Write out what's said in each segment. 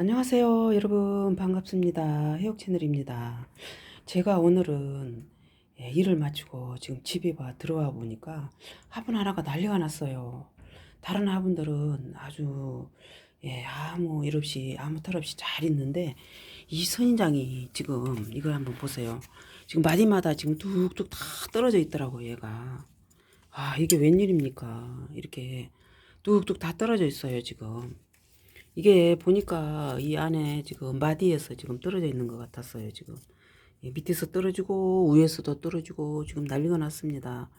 안녕하세요, 여러분. 반갑습니다. 해옥 채널입니다. 제가 오늘은 예, 일을 마치고 지금 집에 와 들어와 보니까 화분 하나가 난리가 났어요. 다른 화분들은 아주 예, 아무 일 없이 아무 탈 없이 잘 있는데 이 선인장이 지금 이걸 한번 보세요. 지금 마디마다 지금 뚝뚝 다 떨어져 있더라고요, 얘가. 아, 이게 웬일입니까? 이렇게 뚝뚝 다 떨어져 있어요, 지금. 이게 보니까 이 안에 지금 마디에서 지금 떨어져 있는 것 같았어요, 지금. 예, 밑에서 떨어지고 위에서도 떨어지고 지금 난리가 났습니다.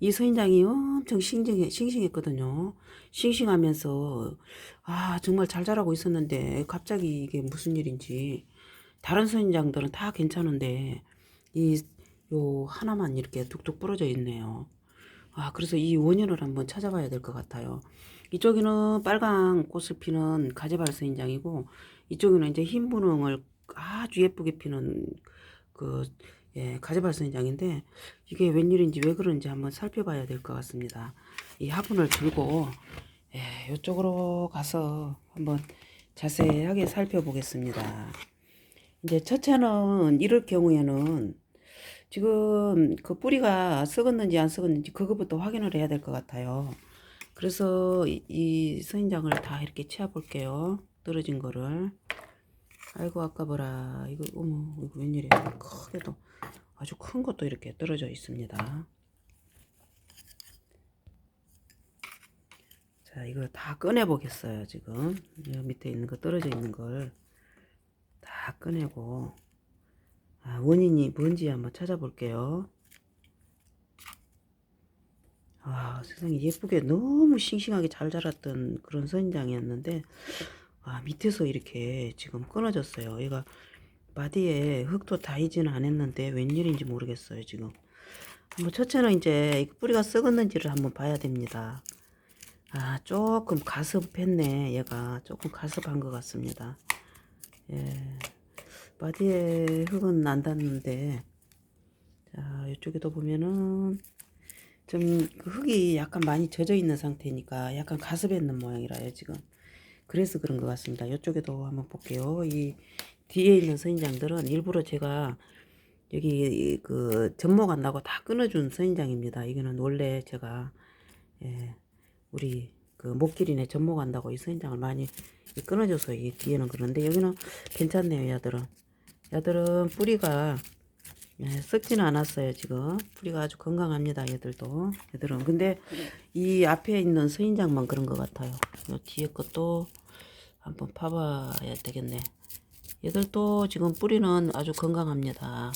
이 서인장이 엄청 싱싱해, 싱싱했거든요. 싱싱하면서 아 정말 잘 자라고 있었는데 갑자기 이게 무슨 일인지 다른 서인장들은 다 괜찮은데 이 요 하나만 이렇게 뚝뚝 부러져 있네요. 아, 그래서 이 원인을 한번 찾아봐야 될 것 같아요. 이쪽에는 빨간 꽃을 피는 가지발서인장이고, 이쪽에는 이제 흰 분홍을 아주 예쁘게 피는 그, 예, 가지발서인장인데, 이게 웬일인지 왜 그런지 한번 살펴봐야 될 것 같습니다. 이 화분을 들고, 예, 이쪽으로 가서 한번 자세하게 살펴보겠습니다. 이제 첫째는 이럴 경우에는 지금 그 뿌리가 썩었는지 안 썩었는지 그거부터 확인을 해야 될 것 같아요. 그래서 이, 이 선인장을 다 이렇게 치아 볼게요. 떨어진 거를. 아이고 아까워라. 이거 어머 이거 웬일이야. 크게도 아주 큰 것도 이렇게 떨어져 있습니다. 자 이거 다 꺼내 보겠어요 지금. 이 밑에 있는 거 떨어져 있는 걸 다 꺼내고 아, 원인이 뭔지 한번 찾아볼게요. 아, 세상에 예쁘게 너무 싱싱하게 잘 자랐던 그런 선인장이었는데, 아, 밑에서 이렇게 지금 끊어졌어요. 얘가 마디에 흙도 닿이지는 않았는데, 웬일인지 모르겠어요, 지금. 한번 첫째는 이제 뿌리가 썩었는지를 한번 봐야 됩니다. 아, 조금 가습했네, 얘가. 조금 가습한 것 같습니다. 예. 바디에 흙은 안 닿는데 자 이쪽에도 보면은 좀그 흙이 약간 많이 젖어 있는 상태니까 약간 가습 했는 모양이라요 지금. 그래서 그런 것 같습니다. 이쪽에도 한번 볼게요. 이 뒤에 있는 선인장들은 일부러 제가 여기 그 접목 안 나고 다 끊어준 선인장입니다. 이거는 원래 제가 예, 우리 그 목길이네 접목 한다고 이 선인장을 많이 끊어줘서 이 뒤에는 그런데 여기는 괜찮네요 야들은. 얘들은 뿌리가 예, 썩지는 않았어요 지금. 뿌리가 아주 건강합니다 얘들도. 얘들은. 근데 이 앞에 있는 서인장만 그런 것 같아요. 이 뒤에 것도 한번 파봐야 되겠네. 얘들도 지금 뿌리는 아주 건강합니다.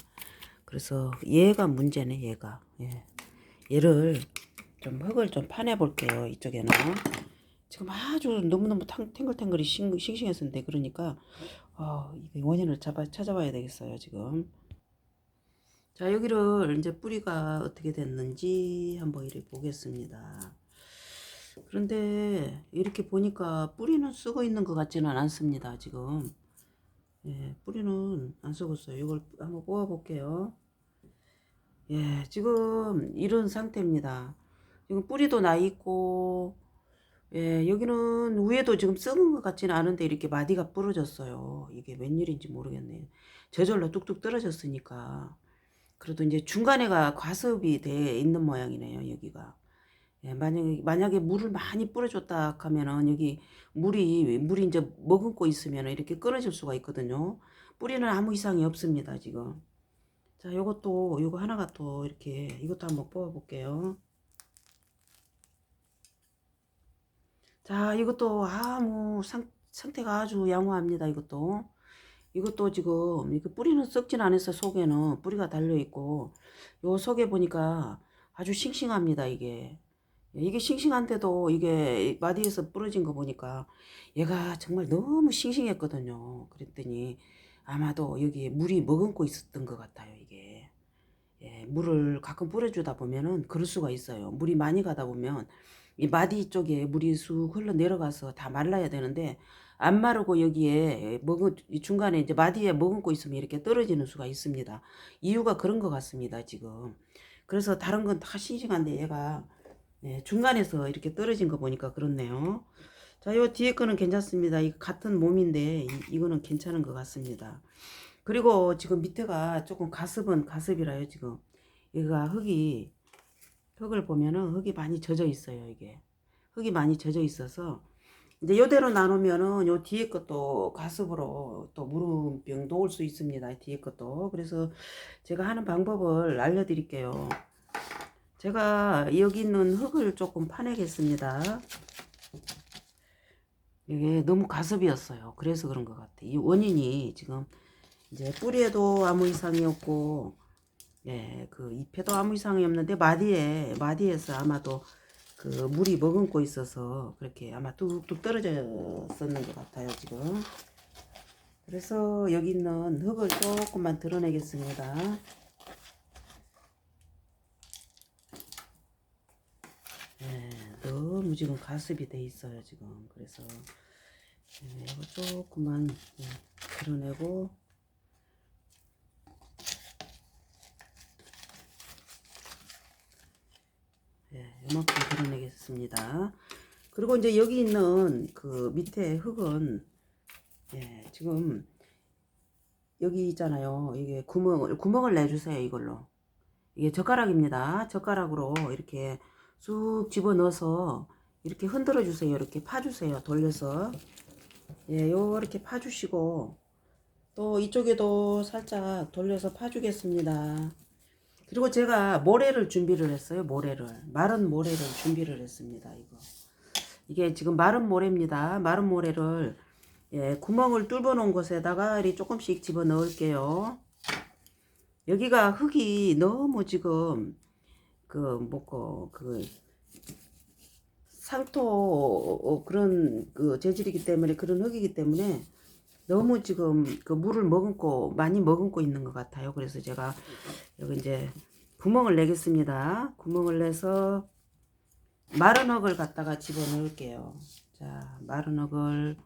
그래서 얘가 문제네 얘가. 예. 얘를 좀 흙을 좀 파내 볼게요 이쪽에는. 지금 아주 너무너무 탕, 탱글탱글이 싱, 싱싱했었는데 그러니까 어, 원인을 잡아, 찾아봐야 되겠어요 지금 자 여기를 이제 뿌리가 어떻게 됐는지 한번 이렇게 보겠습니다 그런데 이렇게 보니까 뿌리는 쓰고 있는 것 같지는 않습니다 지금 예, 뿌리는 안 썩었어요 이걸 한번 뽑아 볼게요 예 지금 이런 상태입니다 지금 뿌리도 나 있고 예, 여기는 위에도 지금 썩은 것 같지는 않은데 이렇게 마디가 부러졌어요. 이게 웬일인지 모르겠네요. 저절로 뚝뚝 떨어졌으니까. 그래도 이제 중간에가 과습이 돼 있는 모양이네요, 여기가. 예, 만약에, 만약에 물을 많이 뿌려줬다 하면은 여기 물이, 물이 이제 머금고 있으면 이렇게 끊어질 수가 있거든요. 뿌리는 아무 이상이 없습니다, 지금. 자, 요것도, 요거 하나가 또 이렇게, 이것도 한번 뽑아볼게요. 자, 이것도 아무 상, 상태가 아주 양호합니다. 이것도. 이것도 지금 이거 뿌리는 썩진 않았어 속에는 뿌리가 달려 있고 요 속에 보니까 아주 싱싱합니다 이게. 이게 싱싱한데도 이게 마디에서 부러진 거 보니까 얘가 정말 너무 싱싱했거든요. 그랬더니 아마도 여기 물이 머금고 있었던 것 같아요 이게. 예, 물을 가끔 뿌려주다 보면은 그럴 수가 있어요. 물이 많이 가다 보면 이 마디 쪽에 물이 쑥 흘러 내려가서 다 말라야 되는데 안 마르고 여기에 먹은 중간에 이제 마디에 머금고 있으면 이렇게 떨어지는 수가 있습니다. 이유가 그런 것 같습니다. 지금 그래서 다른 건 다 싱싱한데 얘가 네, 중간에서 이렇게 떨어진 거 보니까 그렇네요. 자, 요 뒤에 거는 괜찮습니다. 이 같은 몸인데 이, 이거는 괜찮은 것 같습니다. 그리고 지금 밑에가 조금 가습은 가습이라요, 지금. 여기가 흙이 흙을 보면은 흙이 많이 젖어 있어요, 이게. 흙이 많이 젖어 있어서 이제 요대로 나누면은 요 뒤에 것도 가습으로 또 무름병 놓을 수 있습니다. 뒤에 것도. 그래서 제가 하는 방법을 알려드릴게요. 제가 여기 있는 흙을 조금 파내겠습니다. 이게 너무 가습이었어요. 그래서 그런 것 같아. 이 원인이 지금 이제 뿌리에도 아무 이상이 없고, 예, 그 잎에도 아무 이상이 없는데 마디에 마디에서 아마도 그 물이 머금고 있어서 그렇게 아마 뚝뚝 떨어졌었는 것 같아요 지금. 그래서 여기 있는 흙을 조금만 드러내겠습니다. 예, 너무 지금 가습이 돼 있어요 지금. 그래서 예, 이거 조금만 예, 드러내고. 예, 이만큼 드러내겠습니다. 그리고 이제 여기 있는 그 밑에 흙은 예, 지금 여기 있잖아요. 이게 구멍을 구멍을 내주세요 이걸로. 이게 젓가락입니다. 젓가락으로 이렇게 쑥 집어 넣어서 이렇게 흔들어 주세요. 이렇게 파주세요. 돌려서 예, 요렇게 파주시고 또 이쪽에도 살짝 돌려서 파주겠습니다. 그리고 제가 모래를 준비를 했어요. 모래를 마른 모래를 준비를 했습니다. 이거 이게 지금 마른 모래입니다. 마른 모래를 예, 구멍을 뚫어 놓은 곳에다가 조금씩 집어 넣을게요. 여기가 흙이 너무 지금 그 뭐고 그 상토 어, 그런 그 재질이기 때문에 그런 흙이기 때문에 너무 지금 그 물을 머금고 많이 머금고 있는 것 같아요. 그래서 제가 여기 이제 구멍을 내겠습니다. 구멍을 내서 마른 흙을 갖다가 집어 넣을게요. 자, 마른 흙을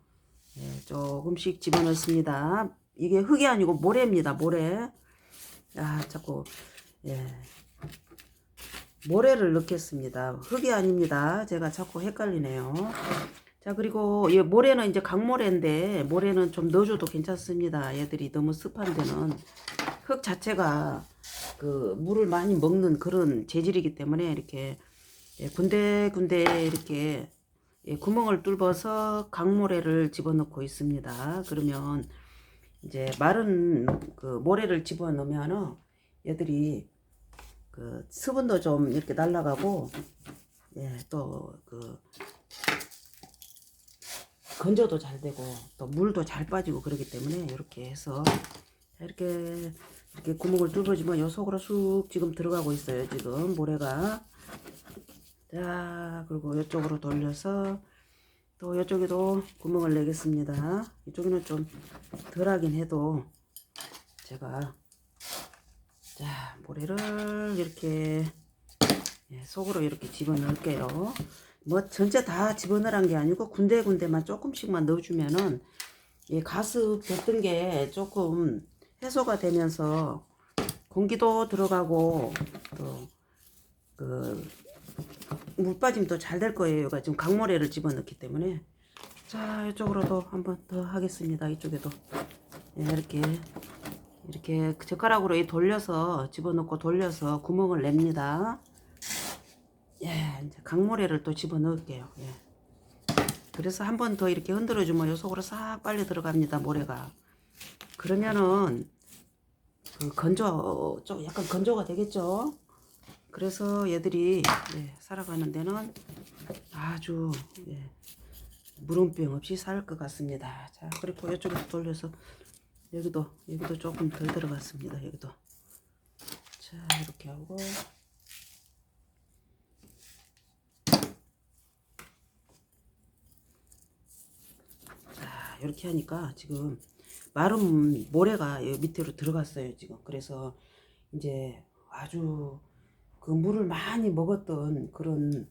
예, 조금씩 집어 넣습니다. 이게 흙이 아니고 모래입니다. 모래. 아, 자꾸 예. 모래를 넣겠습니다. 흙이 아닙니다. 제가 자꾸 헷갈리네요. 자, 그리고 이 모래는 이제 강모래인데 모래는 좀 넣어줘도 괜찮습니다. 얘들이 너무 습한 데는 흙 자체가 그 물을 많이 먹는 그런 재질이기 때문에 이렇게 예, 군데군데 이렇게 예, 구멍을 뚫어서 강모래를 집어넣고 있습니다. 그러면 이제 마른 그 모래를 집어넣으면은 얘들이 그 수분도 좀 이렇게 날아가고 예, 또그 건조도 잘 되고 또 물도 잘 빠지고 그러기 때문에 이렇게 해서 이렇게 이렇게 구멍을 뚫어주면 요 속으로 쑥 지금 들어가고 있어요 지금 모래가. 자 그리고 이쪽으로 돌려서 또 이쪽에도 구멍을 내겠습니다. 이쪽에는 좀 덜하긴 해도 제가 자 모래를 이렇게 예, 속으로 이렇게 집어넣을게요 뭐 전체 다 집어넣으란 게 아니고 군데군데만 조금씩만 넣어주면은 이 가습 됐던 게 조금 해소가 되면서 공기도 들어가고 또 그 물빠짐도 잘 될 거예요. 가 지금 강모래를 집어넣기 때문에 자 이쪽으로도 한번 더 하겠습니다. 이쪽에도 예, 이렇게 이렇게 젓가락으로 이 돌려서 집어넣고 돌려서 구멍을 냅니다. 강모래를 또 집어 넣을게요. 예. 그래서 한 번 더 이렇게 흔들어 주면 요 속으로 싹 빨리 들어갑니다. 모래가. 그러면은 그 건조 좀 약간 건조가 되겠죠. 그래서 얘들이 예, 살아가는 데는 아주 예, 물음병 없이 살 것 같습니다. 자, 그리고 이쪽에서 돌려서 여기도 여기도 조금 덜 들어갔습니다. 여기도 자 이렇게 하고 자 이렇게 하니까 지금 마른 모래가 밑으로 들어갔어요 지금. 그래서 이제 아주 그 물을 많이 먹었던 그런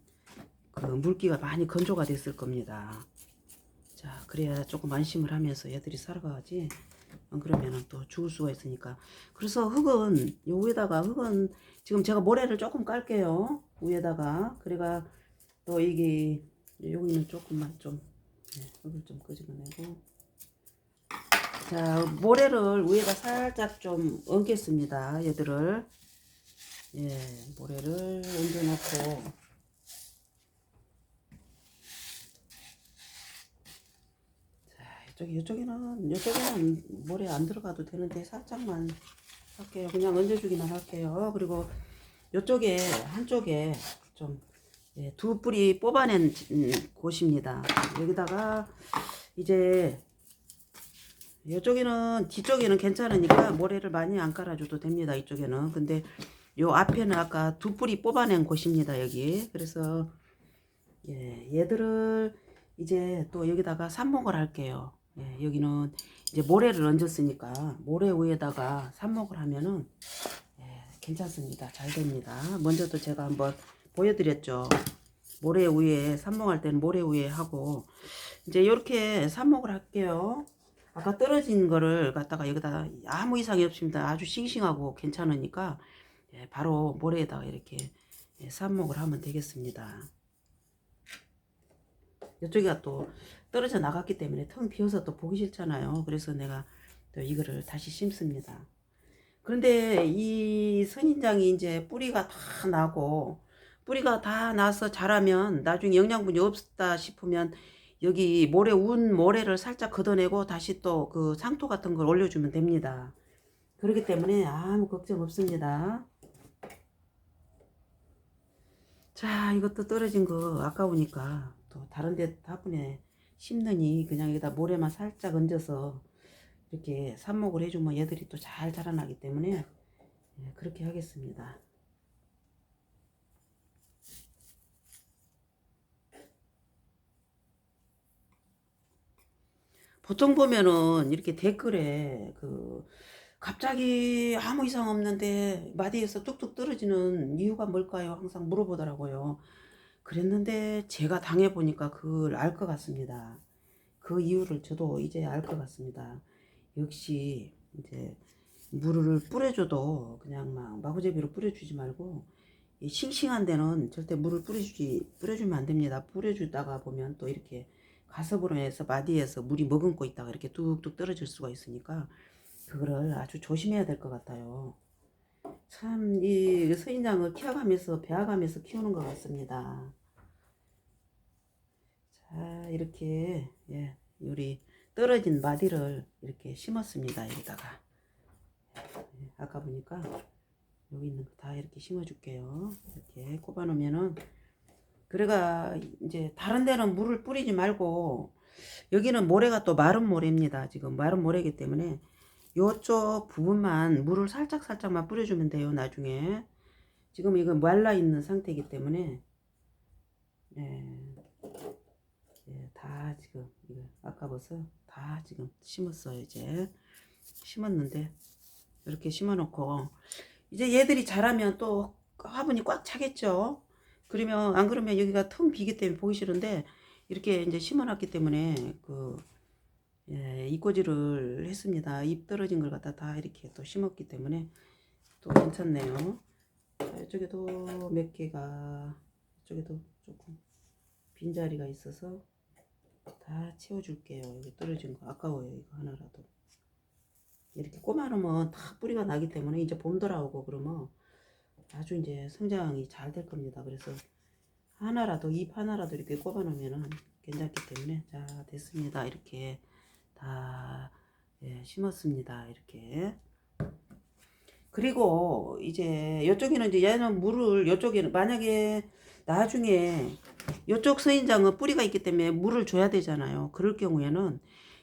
그 물기가 많이 건조가 됐을 겁니다. 자 그래야 조금 안심을 하면서 얘들이 살아가지. 안 그러면은 또 죽을 수가 있으니까. 그래서 흙은 요 위에다가 흙은 지금 제가 모래를 조금 깔게요. 위에다가. 그래가 또 이게 여기는 조금만 좀 네, 흙을 좀 끄집어내고. 자 모래를 위에다 살짝 좀 얹겠습니다 얘들을. 예 모래를 얹어 놓고. 자 이쪽 이쪽에는 이쪽에는 모래 안 들어가도 되는데 살짝만 할게요. 그냥 얹어주기만 할게요. 그리고 이쪽에 한쪽에 좀 예, 두 뿌리 뽑아낸 음, 곳입니다. 여기다가 이제 이쪽에는 뒤쪽에는 괜찮으니까 모래를 많이 안 깔아줘도 됩니다. 이쪽에는 근데 요 앞에는 아까 두 뿌리 뽑아낸 곳입니다. 여기 그래서 예, 얘들을 이제 또 여기다가 삽목을 할게요. 예, 여기는 이제 모래를 얹었으니까 모래 위에다가 삽목을 하면은 예, 괜찮습니다. 잘 됩니다. 먼저도 제가 한번 보여드렸죠. 모래 위에 삽목할 때는 모래 위에 하고 이제 이렇게 삽목을 할게요. 아까 떨어진 거를 갖다가 여기다 아무 이상이 없습니다. 아주 싱싱하고 괜찮으니까 예, 바로 모래에다가 이렇게 예, 삽목을 하면 되겠습니다. 이쪽이가 또 떨어져 나갔기 때문에 텅 비어서 또 보기 싫잖아요. 그래서 내가 또 이거를 다시 심습니다. 그런데 이 선인장이 이제 뿌리가 다 나고 뿌리가 다 나서 자라면 나중에 영양분이 없다 싶으면 여기 모래 운 모래를 살짝 걷어내고 다시 또 그 상토 같은 걸 올려주면 됩니다. 그렇기 때문에 아무 걱정 없습니다. 자 이것도 떨어진 거 아까우니까 또 다른 데 화분에 심느니 그냥 여기다 모래만 살짝 얹어서 이렇게 삽목을 해주면 얘들이 또 잘 자라나기 때문에 예, 그렇게 하겠습니다. 보통 보면은 이렇게 댓글에 그 갑자기 아무 이상 없는데 마디에서 뚝뚝 떨어지는 이유가 뭘까요? 항상 물어보더라고요. 그랬는데 제가 당해보니까 그걸 알 것 같습니다. 그 이유를 저도 이제 알 것 같습니다. 역시 이제 물을 뿌려줘도 그냥 막 마구제비로 뿌려주지 말고 이 싱싱한 데는 절대 물을 뿌려주지 뿌려주면 안 됩니다. 뿌려주다가 보면 또 이렇게 해서 마디에서 물이 머금고 있다가 이렇게 뚝뚝 떨어질 수가 있으니까 그거를 아주 조심해야 될 것 같아요. 참 이 서인장을 키워가면서 배워가면서 키우는 것 같습니다. 자 이렇게 예 우리 떨어진 마디를 이렇게 심었습니다. 여기다가 예, 아까 보니까 여기 있는 거 다 이렇게 심어 줄게요. 이렇게 꼽아 놓으면은 그래가 이제 다른 데는 물을 뿌리지 말고 여기는 모래가 또 마른 모래입니다. 지금 마른 모래이기 때문에 요쪽 부분만 물을 살짝 살짝만 뿌려주면 돼요. 나중에 지금 이건 말라 있는 상태이기 때문에 예, 예, 다 지금 이거 아까 벌써 다 지금 심었어요. 이제 심었는데 이렇게 심어놓고 이제 얘들이 자라면 또 화분이 꽉 차겠죠. 그러면 안 그러면 여기가 텅 비기 때문에 보기 싫은데 이렇게 이제 심어놨기 때문에 그 예, 이꼬지를 했습니다. 잎 떨어진 걸 갖다 다 이렇게 또 심었기 때문에 또 괜찮네요. 자, 이쪽에도 몇 개가 이쪽에도 조금 빈자리가 있어서 다 채워줄게요. 여기 떨어진 거 아까워요. 이거 하나라도. 이렇게 꼬마놓으면 다 뿌리가 나기 때문에 이제 봄 돌아오고 그러면 아주 이제 성장이 잘 될 겁니다. 그래서 하나라도 잎 하나라도 이렇게 꼽아 놓으면은 괜찮기 때문에 자 됐습니다. 이렇게 다 예, 심었습니다. 이렇게 그리고 이제 이쪽에는 이제 얘는 물을 이쪽에는 만약에 나중에 이쪽 서인장은 뿌리가 있기 때문에 물을 줘야 되잖아요. 그럴 경우에는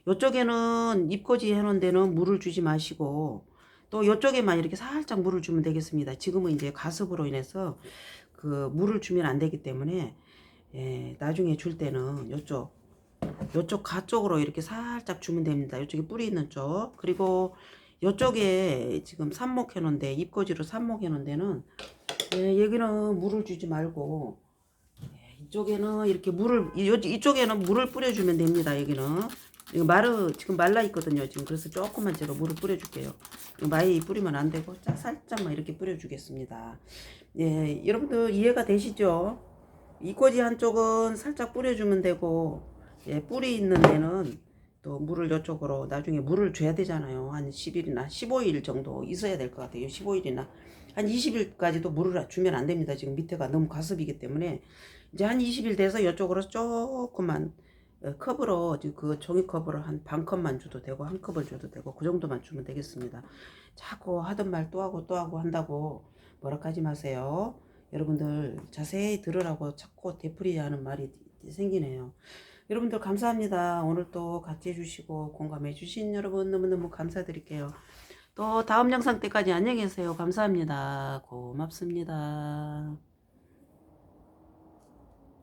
이쪽에는 잎꽂이 해놓은 데는 물을 주지 마시고 또 이쪽에만 이렇게 살짝 물을 주면 되겠습니다. 지금은 이제 가습으로 인해서 그 물을 주면 안 되기 때문에 예, 나중에 줄 때는 이쪽 이쪽 가 쪽으로 이렇게 살짝 주면 됩니다. 이쪽에 뿌리 있는 쪽 그리고 이쪽에 지금 삽목해 놓은 데 잎꽂이로 삽목해 놓은 데는 예, 여기는 물을 주지 말고 예, 이쪽에는 이렇게 물을 이, 이쪽에는 물을 뿌려주면 됩니다. 여기는 이거 마르 지금 말라 있거든요. 지금 그래서 조금만 제가 물을 뿌려줄게요. 많이 뿌리면 안 되고 짜 살짝만 이렇게 뿌려주겠습니다. 예, 여러분들 이해가 되시죠? 이 꼬지 한쪽은 살짝 뿌려주면 되고 예, 뿌리 있는 데는 또 물을 이쪽으로 나중에 물을 줘야 되잖아요. 한 10일이나 15일 정도 있어야 될 것 같아요. 15일이나 한 20일까지도 물을 주면 안 됩니다. 지금 밑에가 너무 가습이기 때문에 이제 한 20일 돼서 이쪽으로 조금만 어, 컵으로 지금 그 종이컵으로 한 반 컵만 줘도 되고 한 컵을 줘도 되고 그 정도만 주면 되겠습니다. 자꾸 하던 말 또 하고 또 하고 한다고 뭐라 하지 마세요. 여러분들 자세히 들으라고 자꾸 되풀이하는 말이 생기네요. 여러분들 감사합니다. 오늘 또 같이 해주시고 공감해 주신 여러분 너무너무 감사드릴게요. 또 다음 영상 때까지 안녕히 계세요. 감사합니다. 고맙습니다.